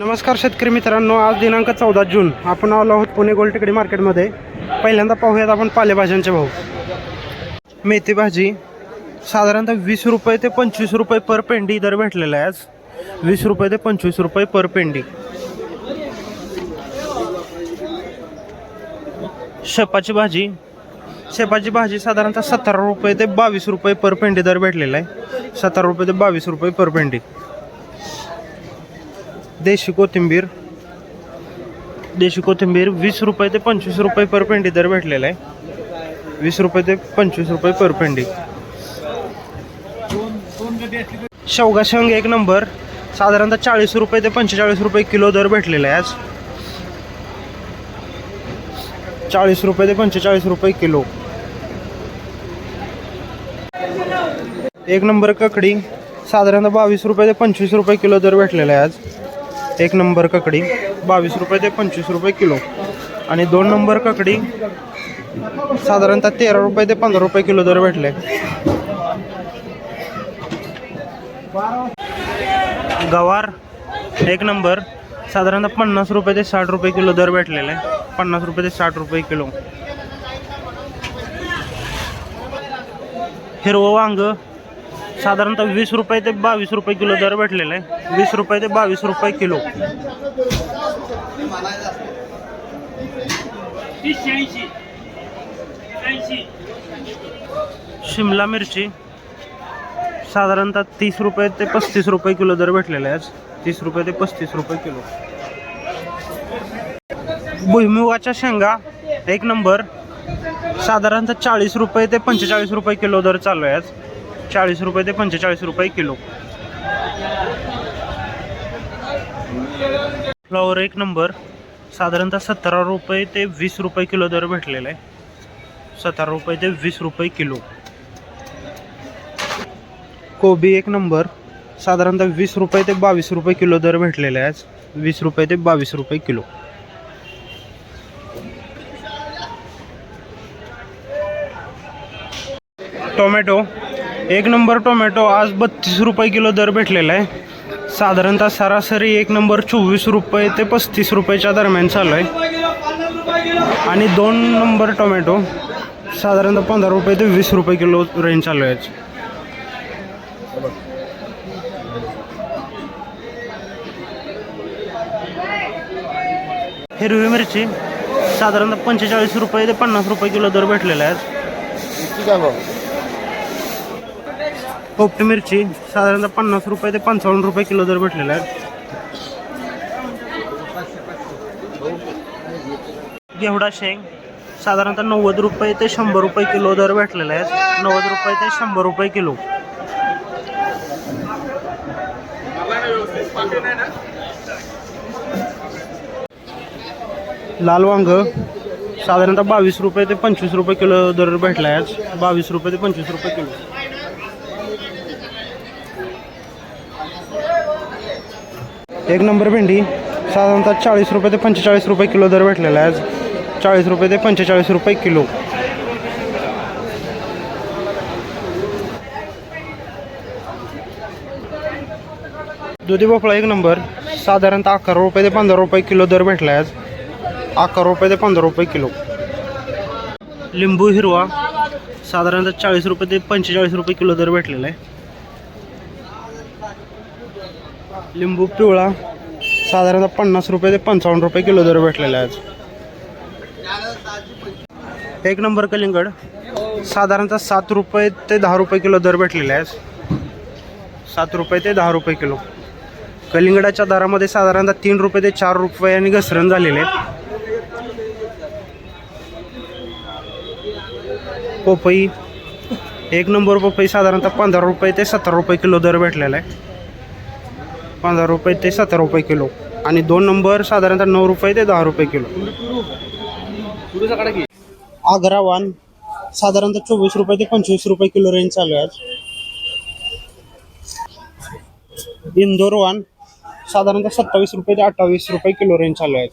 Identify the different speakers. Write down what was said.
Speaker 1: नमस्कार शेतकरी मित्रांनो आज दिनांक चौदा जून. आपण आलो आहोत पुणे गोलटेकडी मार्केटमध्ये. पहिल्यांदा पाहूयात आपण पालेभाज्यांचे भाव. मेथी भाजी साधारणतः वीस रुपये ते पंचवीस रुपये पर पेंडी दर भेटलेला आहे आज. वीस रुपये ते पंचवीस रुपये पर पेंडी. शेपाची भाजी. शेपाची भाजी साधारणतः सतरा रुपये ते बावीस रुपये पर पेंडी दर भेटलेला आहे. सतरा रुपये ते बावीस रुपये पर पेंडी. देशी कोथिंबीर. देशी कोथिंबीर वीस रुपये ते पंचवीस रुपये पर पेंडी दर भेटलेला आहे. वीस रुपये ते पंचवीस रुपये पर पेंडी. शेवगा शेंग एक नंबर. साधारणतः चाळीस रुपये ते पंचेचाळीस रुपये किलो दर भेटलेला आहे आज. चाळीस रुपये ते पंचेचाळीस रुपये किलो. एक नंबर ककडी. साधारणतः बावीस रुपये ते पंचवीस रुपये किलो दर भेटलेला आहे आज. एक नंबर ककडी बावीस रुपये ते पंचवीस रुपये किलो. आणि दोन नंबर ककडी साधारणतः तेरा रुपये ते पंधरा रुपये किलो दर भेटले. गवार एक नंबर साधारणतः पन्नास रुपये ते साठ रुपये किलो दर भेटलेला. आहे पन्नास रुपये ते साठ रुपये किलो. हिरवं वांग साधारणतः वीस रुपये ते बावीस रुपये किलो दर भेटलेला आहे. वीस रुपये ते बावीस रुपये किलो. शिमला मिरची साधारणतः तीस रुपये ते पस्तीस रुपये किलो दर भेटलेला आहे आज. तीस रुपये ते पस्तीस रुपये किलो. भुईमुगाच्या शेंगा एक नंबर. साधारणतः चाळीस रुपये ते पंचेचाळीस रुपये किलो दर चालू आहे आज. चाळीस रुपये ते पंचेचाळीस रुपये किलो. फ्लॉवर एक नंबर साधारणतः सतरा रुपये ते वीस रुपये किलो दर भेटलेला आहे. सतरा रुपये ते वीस रुपये किलो. कोबी एक नंबर साधारणतः वीस रुपये ते बावीस रुपये किलो दर भेटलेला आहे आज. वीस रुपये ते बावीस रुपये किलो. टोमॅटो एक नंबर टोमॅटो आज बत्तीस रुपये किलो दर भेटलेला आहे. साधारणतः सरासरी एक नंबर चोवीस रुपये ते पस्तीस रुपयाच्या दरम्यान चालू आहे. आणि दोन नंबर टोमॅटो साधारणतः पंधरा रुपये ते वीस रुपये किलो रेंज चालू आहे हिरवी मिरची साधारणतः पंचेचाळीस रुपये ते पन्नास रुपये किलो दर भेटलेला आहे पोपटी मिरची साधारणतः पन्नास रुपये ते पंचावन्न रुपये किलो दर भेटलेला आहे घेवडा शेंग साधारणतः नव्वद रुपये ते शंभर रुपये किलो दर भेटलेला आहे नव्वद रुपये ते शंभर रुपये किलो. लाल वांग साधारणतः बावीस रुपये ते पंचवीस रुपये किलो दर भेटला आहे बावीस रुपये ते पंचवीस रुपये किलो. एक नंबर भेंडी. साधारणतः चाळीस रुपये ते पंचेचाळीस रुपये किलो दर भेटलेला आहे आज. चाळीस रुपये ते पंचेचाळीस रुपये किलो. दुधी भोपळा एक नंबर. साधारणतः अकरा रुपये ते पंधरा रुपये किलो दर भेटला आहे आज. अकरा रुपये ते पंधरा रुपये किलो. लिंबू हिरवा. साधारणतः चाळीस रुपये ते पंचेचाळीस रुपये किलो दर भेटलेला आहे. लिंबू पिवळा साधारणतः पन्नास रुपये ते पंचावन्न रुपये किलो दर भेटलेला आहे एक नंबर कलिंगड साधारणतः सात रुपये ते दहा रुपये किलो दर भेटलेला आहे सात रुपये ते दहा रुपये किलो. कलिंगडाच्या दरामध्ये साधारणतः तीन रुपये ते चार रुपये आणि घसरण झालेले आहे पोपई एक नंबर पपई साधारणतः पंधरा रुपये ते सतरा रुपये किलो दर भेटलेला आहे. पंधरा रुपये ते सतरा रुपये किलो. आणि दोन नंबर साधारणतः नऊ रुपये ते दहा रुपये किलो. आग्रा वान साधारणतः चोवीस रुपये ते पंचवीस रुपये किलो रेंज चालू आहे इंदोर वान साधारणतः सत्तावीस रुपये ते अठ्ठावीस रुपये किलो रेंज चालू आहे